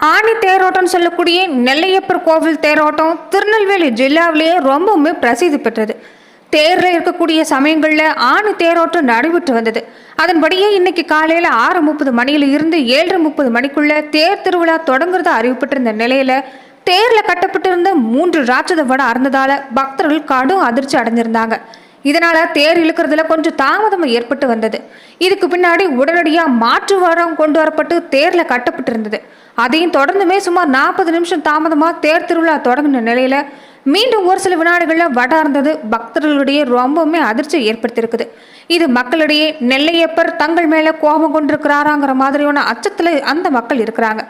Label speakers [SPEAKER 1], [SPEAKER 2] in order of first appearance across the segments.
[SPEAKER 1] ஆணி தேரோட்டம் சொல்லக்கூடிய நெல்லையப்பர் கோவில் தேரோட்டம் திருநெல்வேலி ஜில்லாவிலேயே ரொம்பவுமே பிரசித்தி பெற்றது. தேரில் இருக்கக்கூடிய சமயங்களில் ஆணி தேரோட்டம் நடைபெற்று வந்தது. அதன்படியே இன்னைக்கு காலையில் ஆறு முப்பது மணியில இருந்து ஏழரை முப்பது மணிக்குள்ள தேர் திருவிழா தொடங்குறதா அறிவிப்பட்டிருந்த நிலையில தேரில் கட்டப்பட்டிருந்த மூன்று ராட்சத வடம் அறந்ததால பக்தர்கள் கடும் அதிர்ச்சி அடைஞ்சிருந்தாங்க. இதனால தேர் இழுக்கிறதுல கொஞ்சம் தாமதம் ஏற்பட்டு வந்தது. இதுக்கு பின்னாடி உடனடியாக மாற்று வாரம் கொண்டு வரப்பட்டு தேரில் கட்டப்பட்டிருந்தது. அதையும் தொடர்ந்துமே சுமார் நாற்பது நிமிஷம் தாமதமாக தேர் திருவிழா தொடங்கின நிலையில மீண்டும் ஒரு சில வினாடிகள்ல வட இருந்தது பக்தர்களிடையே ரொம்பவுமே அதிர்ச்சி ஏற்படுத்தியிருக்குது. இது மக்களிடையே நெல்லையப்பர் தங்கள் மேலே கோபம் கொண்டிருக்கிறாராங்கிற மாதிரியான அச்சத்தில் அந்த மக்கள் இருக்கிறாங்க.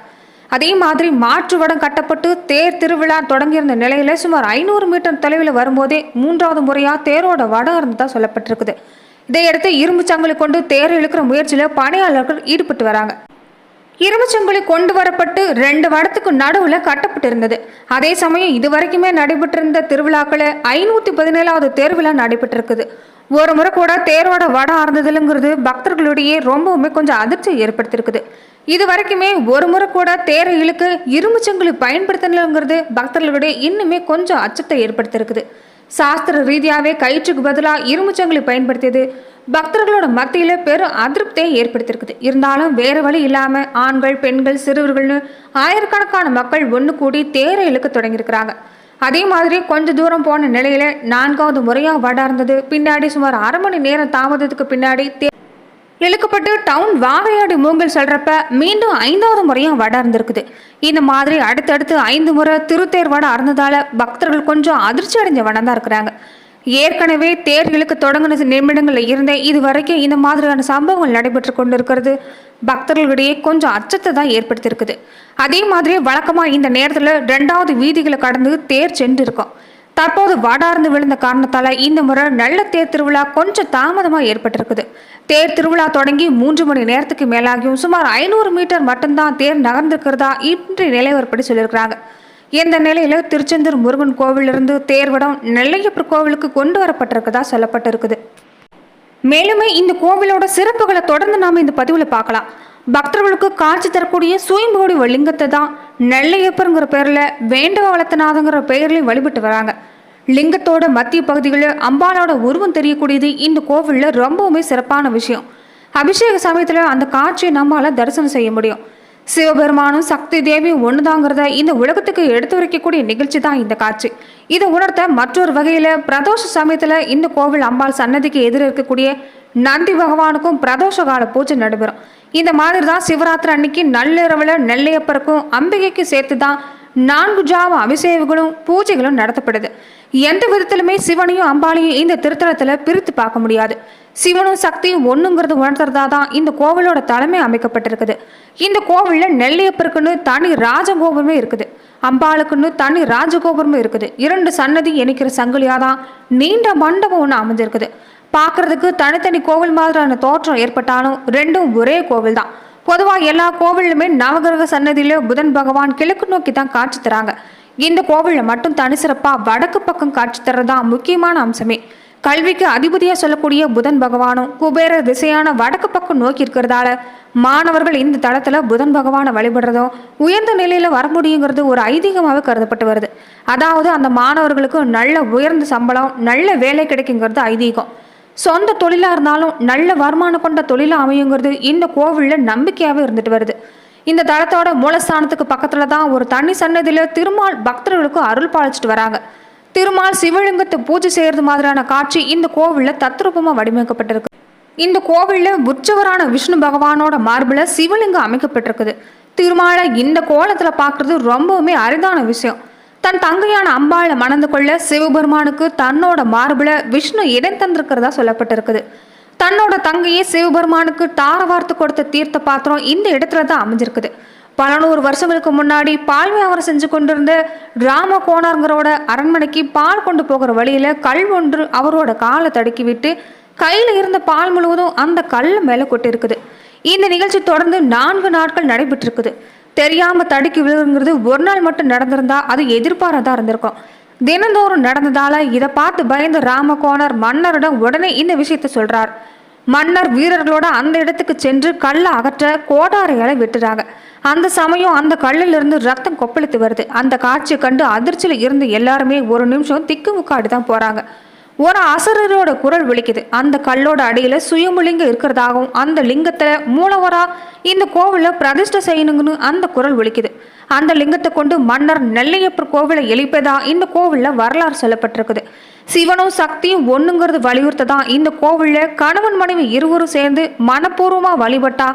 [SPEAKER 1] அதே மாதிரி மாற்று வடம் கட்டப்பட்டு தேர் திருவிழா தொடங்கியிருந்த நிலையில சுமார் ஐநூறு மீட்டர் தொலைவில் வரும்போதே மூன்றாவது முறையா தேரோட வடம் இருந்ததா சொல்லப்பட்டிருக்குது. இதையடுத்து இரும்பு சங்கிலி கொண்டு தேர் இழுக்கிற முயற்சியில பணியாளர்கள் ஈடுபட்டு வராங்க. இரும்பு சங்கிலி கொண்டு வரப்பட்டு ரெண்டு வடத்துக்கு நடுவில் கட்டப்பட்டிருந்தது. அதே சமயம் இதுவரைக்குமே நடைபெற்றிருந்த திருவிழாக்களை ஐநூற்றி பதினேழாவது தேர்விழா நடைபெற்றிருக்குது. ஒரு முறை கூட தேரோட வடம் ஆர்ந்ததுங்கிறது பக்தர்களிடையே ரொம்பவுமே கொஞ்சம் அதிர்ச்சி ஏற்படுத்தியிருக்குது. இது வரைக்குமே ஒரு முறை கூட தேரை இழுக்க இரும்பு சங்கிலி பயன்படுத்தணுங்கிறது இன்னுமே கொஞ்சம் அச்சத்தை ஏற்படுத்தியிருக்குது. சாஸ்திர ரீதியாகவே கயிற்றுக்கு பதிலாக இரும்பு பயன்படுத்தியது பக்தர்களோட மத்தியில் பெரும் அதிருப்தியை ஏற்படுத்தியிருக்குது. இருந்தாலும் வேறு வழி இல்லாமல் ஆண்கள் பெண்கள் சிறுவர்கள்னு ஆயிரக்கணக்கான மக்கள் ஒன்று கூடி தேரை இழுக்க தொடங்கியிருக்கிறாங்க. அதே மாதிரி கொஞ்ச தூரம் போன நிலையில நான்காவது முறையாக வட இருந்தது பின்னாடி சுமார் அரை மணி நேரம் தாமதத்துக்கு பின்னாடி இழுக்கப்பட்டு டவுன் வாகையாடி மூங்கல் சொல்றப்ப மீண்டும் ஐந்தாவது முறையும் வட இருந்திருக்குது இந்த மாதிரி அடுத்தடுத்து ஐந்து முறை திருத்தேர் வட அறந்ததால பக்தர்கள் கொஞ்சம் அதிர்ச்சி அடைஞ்ச வடம் தான் இருக்கிறாங்க. ஏற்கனவே தேர் இழுக்கு தொடங்கின நிமிடங்களில் இருந்தே இது வரைக்கும் இந்த மாதிரியான சம்பவங்கள் நடைபெற்று கொண்டிருக்கிறது. பக்தர்களிடையே கொஞ்சம் அச்சத்தை தான் ஏற்படுத்தியிருக்குது. அதே மாதிரி வழக்கமாக இந்த நேரத்தில் ரெண்டாவது வீதிகளை கடந்து தேர் சென்று இருக்கும் தற்போது வாடார்ந்து விழுந்த காரணத்தால் இந்த முறை நல்ல தேர் திருவிழா கொஞ்சம் தாமதமாக ஏற்பட்டிருக்குது. தேர் திருவிழா தொடங்கி மூன்று மணி நேரத்துக்கு மேலாகியும் சுமார் ஐநூறு மீட்டர் மட்டும்தான் தேர் நகர்ந்திருக்கிறதா இன்றைய நிலைவரப்படி சொல்லியிருக்கிறாங்க. இந்த நிலையில் திருச்செந்தூர் முருகன் கோவிலிருந்து தேர்வடம் நெல்லையப்பர் கோவிலுக்கு கொண்டு வரப்பட்டிருக்கதா சொல்லப்பட்டிருக்குது. மேலுமே இந்த கோவிலோட சிறப்புகளை தொடர்ந்து நாம் இந்த பதிவில் பார்க்கலாம். பக்தர்களுக்கு காட்சி தரக்கூடிய சுயம்போடி லிங்கத்தை தான் நெல்லையப்பருங்கிற பேரில் வேண்டவ வளர்த்தநாதங்கிற பெயர்லையும் வழிபட்டு வராங்க. லிங்கத்தோட மத்திய பகுதிகளில் அம்பாலோட உருவம் தெரியக்கூடியது இந்த கோவிலில் ரொம்பவுமே சிறப்பான விஷயம். அபிஷேக சமயத்தில் அந்த காட்சியை நம்மளால் தரிசனம் செய்ய முடியும். சிவபெருமானும் சக்தி தேவி ஒண்ணுதாங்கிறத இந்த உலகத்துக்கு எடுத்து வைக்கக்கூடிய நிகழ்ச்சி தான் இந்த காட்சி. இதை உணர்த்த மற்றொரு வகையில பிரதோஷ சமயத்துல இந்த கோவில் அம்பாள் சன்னதிக்கு எதிர இருக்கக்கூடிய நந்தி பகவானுக்கும் பிரதோஷ கால பூஜை நடைபெறும். இந்த மாதிரி தான் சிவராத்திரி அன்னைக்கு நள்ளிரவுல நெல்லையப்பருக்கும் அம்பிகைக்கு சேர்த்து தான் நான்கு ஜாம அபிஷேகங்களும் பூஜைகளும் நடத்தப்படுது. எந்த விதத்திலுமே சிவனையும் அம்பாளையும் இந்த திருத்தலத்தில் பிரித்து பார்க்க முடியாது. சிவனும் சக்தியும் ஒன்றுங்கிறது உணர்த்துறதா தான் இந்த கோவிலோட தலைமை அமைக்கப்பட்டிருக்குது. இந்த கோவிலில் நெல்லையப்பருக்குன்னு தனி ராஜகோபுரமே இருக்குது. அம்பாளுக்குன்னு தனி ராஜகோபுரமும் இருக்குது. இரண்டு சன்னதி இணைக்கிற சங்கிலியாக தான் நீண்ட மண்டபம் ஒன்று அமைஞ்சிருக்குது. பார்க்கறதுக்கு தனித்தனி கோவில் மாதிரியான தோற்றம் ஏற்பட்டாலும் ரெண்டும் ஒரே கோவில் தான் பொதுவாக எல்லா கோவிலுமே நவகிரக சன்னதியில புதன் பகவான் கிழக்கு நோக்கி தான் காட்சி தராங்க. இந்த கோவிலில் மட்டும் தனி சிறப்பாக வடக்கு பக்கம் காட்சி தர்றதா முக்கியமான அம்சமே. கல்விக்கு அதிபதியாக சொல்லக்கூடிய புதன் பகவானும் குபேர திசையான வடக்கு பக்கம் நோக்கி இருக்கிறதால மாணவர்கள் இந்த தளத்தில் புதன் பகவானை வழிபடுறதும் உயர்ந்த நிலையில் வர முடியுங்கிறது ஒரு ஐதீகமாகவே கருதப்பட்டு வருது. அதாவது அந்த மாணவர்களுக்கு நல்ல உயர்ந்த சம்பளம் நல்ல வேலை கிடைக்குங்கிறது ஐதீகம். சொந்த தொழிலாக இருந்தாலும் நல்ல வருமானம் கொண்ட தொழிலாக அமையுங்கிறது இந்த கோவிலில் நம்பிக்கையாகவே இருந்துட்டு வருது. இந்த தளத்தோட மூலஸ்தானத்துக்கு பக்கத்தில் தான் ஒரு தனி சன்னதியில் திருமால் பக்தர்களுக்கு அருள் பாலிச்சிட்டு வராங்க. திருமால் சிவலிங்கத்தை பூஜை செய்கிறது மாதிரியான காட்சி இந்த கோவிலில் தத்ரூபமாக வடிவமைக்கப்பட்டிருக்கு. இந்த கோவிலில் உற்சவரான விஷ்ணு பகவானோட மார்பில் சிவலிங்கம் அமைக்கப்பட்டிருக்குது. திருமாலை இந்த கோலத்தில் பார்க்குறது ரொம்பவுமே அரிதான விஷயம். தன் தங்கையான அம்பாளை மணந்து கொள்ள சிவபெருமானுக்கு தன்னோட மார்பில் விஷ்ணு இடம் தந்திருக்கிறதா சொல்லப்பட்டிருக்குது. தன்னோட தங்கையை சிவபெருமானுக்கு தார வார்த்து கொடுத்த தீர்த்த பாத்திரம் இந்த இடத்துல தான் அமைஞ்சிருக்குது. பல நூறு வருஷங்களுக்கு முன்னாடி பால் வியாபாரம் செஞ்சு கொண்டிருந்த ராம கோணாருங்கிறோட அரண்மனைக்கு பால் கொண்டு போகிற வழியில கல் ஒன்று அவரோட காலை தடுக்கி விட்டு கையில இருந்த பால் முழுவதும் அந்த கல் மேல கொட்டிருக்குது. இந்த நிகழ்ச்சி தொடர்ந்து நான்கு நாட்கள் நடைபெற்றிருக்குது. தெரியாமல் தடுக்கி விழுங்கிறது ஒரு நாள் மட்டும் நடந்திருந்தா அது எதிர்பாராதா இருந்திருக்கும். தினந்தோறும் நடந்ததால இதை பார்த்து பயந்து ராமகோணர் மன்னரிடம் உடனே இந்த விஷயத்தை சொல்றார். மன்னர் வீரர்களோட அந்த இடத்துக்கு சென்று கல்லை அகற்ற கோடாரையால வெட்டுறாங்க. அந்த சமயம் அந்த கல்லிலிருந்து ரத்தம் கொப்பளித்து வருது. அந்த காட்சியை கண்டு அதிர்ச்சியில் இருந்து எல்லாருமே ஒரு நிமிஷம் திக்குமுக்காடி தான் போறாங்க. ஒரு அசுரரோட குரல் விളിக்குது அந்த கல்லோட அடியில் சுயமுலிங்கம் இருக்கிறதாகவும் அந்த லிங்கத்தில் மூலவராக இந்த கோவிலை பிரதிஷ்டை செய்யணுங்கன்னு அந்த குரல் விളിக்குது அந்த லிங்கத்தை கொண்டு மன்னர் நெல்லையப்பர் கோவிலை எழுப்பதா இந்த கோவிலில் வரலாறு சொல்லப்பட்டிருக்குது. சிவனும் சக்தியும் ஒன்றுங்கிறது வலியுறுத்த தான் இந்த கோவிலில் கணவன் மனைவி இருவரும் சேர்ந்து மனப்பூர்வமாக வழிபட்டா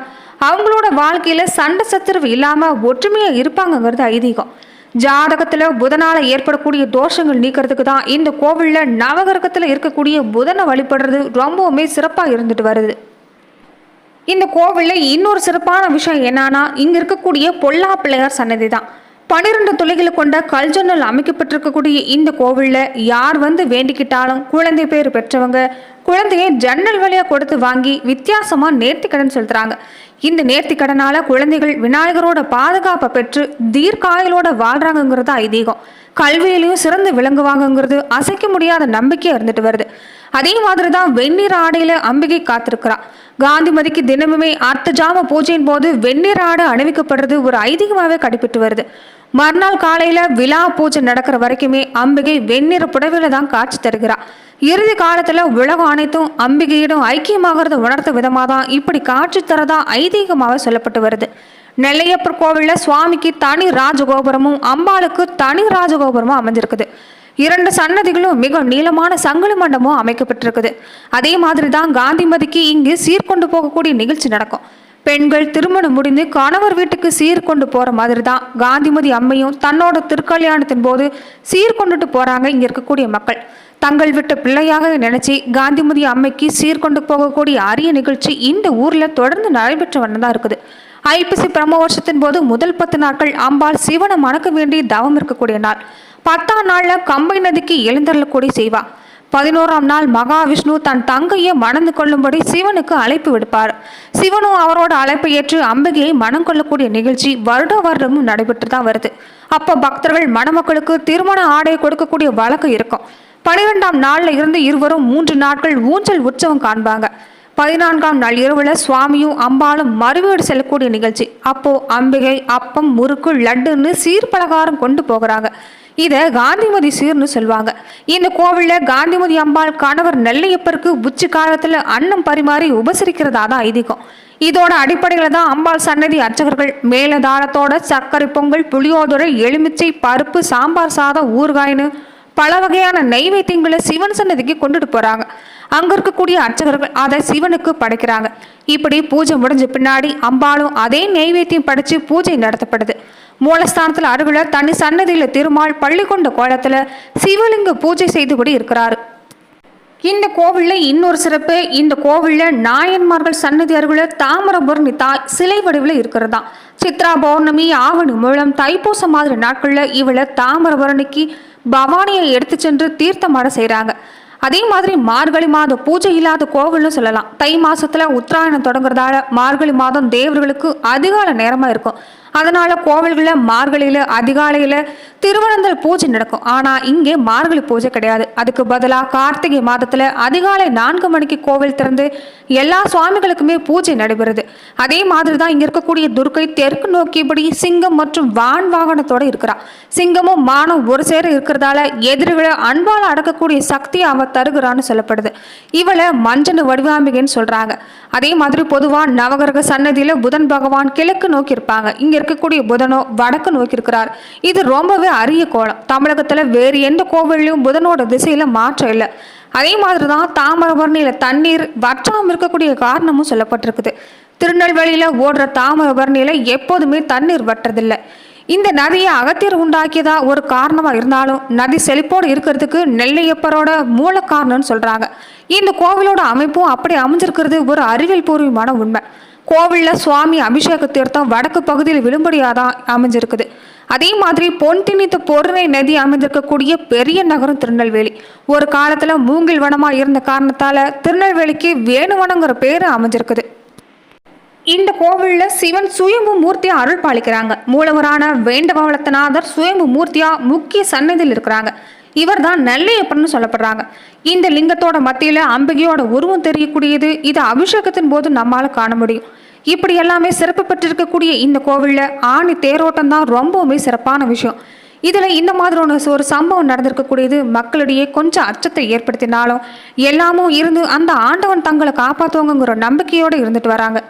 [SPEAKER 1] அவங்களோட வாழ்க்கையில் சண்டை சச்சரவு இல்லாமல் ஒற்றுமையாக இருப்பாங்கங்கிறது ஐதீகம். ஜாதகத்தில் புதனால ஏற்படக்கூடிய தோஷங்கள் நீக்கிறதுக்கு தான் இந்த கோவிலில் நவகிரகத்தில் இருக்கக்கூடிய புதனை வழிபடுறது ரொம்பவுமே சிறப்பாக இருந்துட்டு வருது. இந்த கோவிலில் இன்னொரு சிறப்பான விஷயம் என்னன்னா இங்கே இருக்கக்கூடிய பொல்லா பிள்ளையார் சன்னதி தான். பன்னிரெண்டு துளைகளை கொண்ட கல்ஜன்னல் அமைக்கப்பட்டிருக்கக்கூடிய இந்த கோவில்ல யார் வந்து வேண்டிக்கிட்டாலும் குழந்தை பேர் பெற்றவங்க குழந்தையை ஜன்னல் வழியாக கொடுத்து வாங்கி வித்தியாசமாக நேர்த்திக்கடன் செலுத்துறாங்க. இந்த நேர்த்திக்கடனால குழந்தைகள் விநாயகரோட பாதுகாப்பை பெற்று தீர்க்காயலோட வாழ்றாங்கங்கிறது ஐதீகம். கல்வியிலையும் சிறந்து விளங்குவாங்கங்கிறது அசைக்க முடியாத நம்பிக்கையா இருந்துட்டு வருது. அதே மாதிரி தான் வெந்நீர் ஆடையில அம்பிகை காத்திருக்கிறா. காந்திமதிக்கு தினமுமே அர்த்த ஜாம பூஜையின் போது வெந்நீர் ஆடை அணிவிக்கப்படுறது ஒரு ஐதீகமாகவே கடைபிட்டு வருது. மறுநாள் காலையில விழா பூஜை நடக்கிற வரைக்குமே அம்பிகை வெண்ணிற புடவையில தான் காட்சி தருகிறா. இறுதி காலத்துல உலகம் அனைத்தும் அம்பிகையிடம் ஐக்கியமாகிறத உணர்த்த விதமாக தான் இப்படி காட்சி தரதா ஐதீகமாக சொல்லப்பட்டு வருது. நெல்லையப்பர் கோவில்ல சுவாமிக்கு தனி ராஜகோபுரமும் அம்பாளுக்கு தனி ராஜகோபுரமும் அமைஞ்சிருக்குது இரண்டு சன்னதிகளும் மிக நீளமான சங்கிலி மண்டபமும் அமைக்கப்பட்டிருக்குது. அதே மாதிரி தான் காந்திமதிக்கு இங்கு சீர்கொண்டு போகக்கூடிய நிகழ்ச்சி நடக்கும். பெண்கள் திருமணம் முடிந்து கணவர் வீட்டுக்கு சீர்கொண்டு போகிற மாதிரி தான் காந்திமதி அம்மையும் தன்னோட திருக்கல்யாணத்தின் போது சீர்கொண்டுட்டு போகிறாங்க இங்கே இருக்கக்கூடிய மக்கள். தங்கள் விட்டு பிள்ளையாக நினைச்சி காந்திமதி அம்மைக்கு சீர்கொண்டு போகக்கூடிய அரிய நிகழ்ச்சி இந்த ஊரில் தொடர்ந்து நடைபெற்று தான் இருக்குது. ஐப்பசி பிரம்ம வருஷத்தின் போது முதல் பத்து நாட்கள் அம்பாள் சிவனை மணக்க வேண்டிய தவம் இருக்கக்கூடிய நாள். பத்தாம் நாளில் கம்பை நதிக்கு எழுந்தருளக்கூடிய செய்வா. பதினோராம் நாள் மகாவிஷ்ணு தன் தங்கையை மணந்து கொள்ளும்படி சிவனுக்கு அழைப்பு விடுப்பார். சிவனும் அவரோட அழைப்பை ஏற்று அம்பிகையை மனம் கொள்ளக்கூடிய நிகழ்ச்சி வருட வருடமும் நடைபெற்று தான் வருது. அப்போ பக்தர்கள் மணமக்களுக்கு திருமண ஆடை கொடுக்கக்கூடிய வழக்கு இருக்கும். பனிரெண்டாம் நாளில் இருந்து இருவரும் மூன்று நாட்கள் ஊஞ்சல் உற்சவம் காண்பாங்க. பதினான்காம் நாள் இரவுல சுவாமியும் அம்பாளும் மறுவீடு செல்லக்கூடிய நிகழ்ச்சி. அப்போ அம்பிகை அப்பம் முறுக்கு லட்டுன்னு சீர்பலகாரம் கொண்டு போகிறாங்க. இதை காந்திமதி சீர்னு சொல்லுவாங்க. இந்த கோவிலில் காந்திமதி அம்பாள் கணவர் நெல்லையப்பருக்கு உச்சி காலத்தில் அன்னம் பரிமாறி உபசரிக்கிறதா தான் ஐதீகம். இதோட அடிப்படையில் தான் அம்பாள் சன்னதி அர்ச்சகர்கள் மேலதாரத்தோட சர்க்கரை பொங்கல் புளியோதரை எலுமிச்சை பருப்பு சாம்பார் சாதம் ஊறுகாயின்னு பல வகையான நெய்வேத்தியங்களை சிவன் சன்னதிக்கு கொண்டுட்டு போகிறாங்க அங்கே இருக்கக்கூடிய அர்ச்சகர்கள் அதை சிவனுக்கு படைக்கிறாங்க. இப்படி பூஜை முடிஞ்ச பின்னாடி அம்பாளும் அதே நெய்வேத்தியம் படைச்சு பூஜை நடத்தப்படுது. மூலஸ்தானத்தில் அருகில் தனி சன்னதியில் திருமால் பள்ளி கொண்ட கோலத்தில் சிவலிங்க பூஜை செய்துபடி இருக்கிறார். இந்த கோவிலில் இன்னொரு சிறப்பு இந்த கோவிலில் நாயன்மார்கள் சன்னதி அருகில் தாமிரபரணி தாய் சிலை வடிவில் இருக்கிறதா. சித்ரா பௌர்ணமி ஆவணி மூலம் தைப்பூசம் மாதிரி நாட்களில் இவளை தாமிரபரணிக்கு பவானியை எடுத்து சென்று தீர்த்தமாட செய்கிறாங்க அதே மாதிரி மார்கழி மாதம் பூஜை இல்லாத கோவில்னு சொல்லலாம். தை மாசத்துல உத்தராயணம் தொடங்குறதால மார்கழி மாதம் தேவர்களுக்கு அதிகால நேரமா இருக்கும். அதனால கோவில்களில் மார்கழியில அதிகாலையில திருவனந்தல் பூஜை நடக்கும். ஆனா இங்கே மார்கழி பூஜை கிடையாது. அதுக்கு பதிலாக கார்த்திகை மாதத்துல அதிகாலை நான்கு மணிக்கு கோவில் திறந்து எல்லா சுவாமிகளுக்குமே பூஜை நடைபெறுது. அதே மாதிரி தான் இங்க இருக்கக்கூடிய துர்க்கை தெற்கு நோக்கியபடி சிங்கம் மற்றும் வான் வாகனத்தோட இருக்கிறா. சிங்கமும் மானும் ஒரு சேர இருக்கிறதால எதிரிகளை அன்பால் அடக்கக்கூடிய சக்தி அவன் தருகிறான்னு சொல்லப்படுது. இவளை மஞ்சள் வடிவாம்பிகைன்னு சொல்றாங்க. அதே மாதிரி பொதுவா நவகிரக சன்னதியில புதன் பகவான் கிழக்கு நோக்கி இருப்பாங்க. இங்க இருக்கக்கூடிய புதனோ வடக்கு நோக்கி இருக்கிறார். இது ரொம்பவே அரிய கோலம் தமிழகத்துல வேறு எந்த கோவில்லையும் புதனோட திசையில மாற்றம் இல்லை. அதே மாதிரி தான் தாமிரபரணியில தண்ணீர் வற்றாமல் இருக்கக்கூடிய காரணமும் சொல்லப்பட்டிருக்குது. திருநெல்வேலியில ஓடுற தாமிரபரணியில எப்போதுமே தண்ணீர் வற்றதில்லை. இந்த நதியை அகத்தியர் உண்டாக்கியதா ஒரு காரணமா இருந்தாலும் நதி செழிப்போடு இருக்கிறதுக்கு நெல்லையப்பரோட மூல காரணம்னு சொல்றாங்க. இந்த கோவிலோட அமைப்பும் அப்படி அமைஞ்சிருக்கிறது ஒரு அறிவியல் பூர்வமான உண்மை. கோவிலில் சுவாமி அபிஷேக தீர்த்தம் வடக்கு பகுதியில் விழும்படியாக தான் அமைஞ்சிருக்குது. அதே மாதிரி பொன் திணித்த பொருணை நதி அமைந்திருக்கக்கூடிய பெரிய நகரம் திருநெல்வேலி. ஒரு காலத்தில் மூங்கில் வனமாக இருந்த காரணத்தால் திருநெல்வேலிக்கு வேணுவனங்கிற பேர் அமைஞ்சிருக்குது. இந்த கோவிலில் சிவன் சுயம்பு மூர்த்தியாக அருள் பாலிக்கிறாங்க. மூலவரான வேண்டவளத்தநாதர் சுயம்பு மூர்த்தியாக முக்கிய சன்னதியில் இருக்கிறாங்க. இவர் தான் நெல்லையப்பன்னு சொல்லப்படுறாங்க. இந்த லிங்கத்தோட மத்தியில அம்பிகையோட உருவம் தெரியக்கூடியது இது அபிஷேகத்தின் போது நம்மால காண முடியும். இப்படி எல்லாமே சிறப்பு பெற்றிருக்கக்கூடிய இந்த கோவிலில் ஆணி தேரோட்டம் தான் ரொம்பவுமே சிறப்பான விஷயம். இதில் இந்த மாதிரியான ஒரு சம்பவம் நடந்திருக்கக்கூடியது மக்களிடையே கொஞ்சம் அச்சத்தை ஏற்படுத்தினாலும் எல்லாமும் இருந்து அந்த ஆண்டவன் தங்களை காப்பாற்றுவங்கிற நம்பிக்கையோடு இருந்துட்டு வராங்க.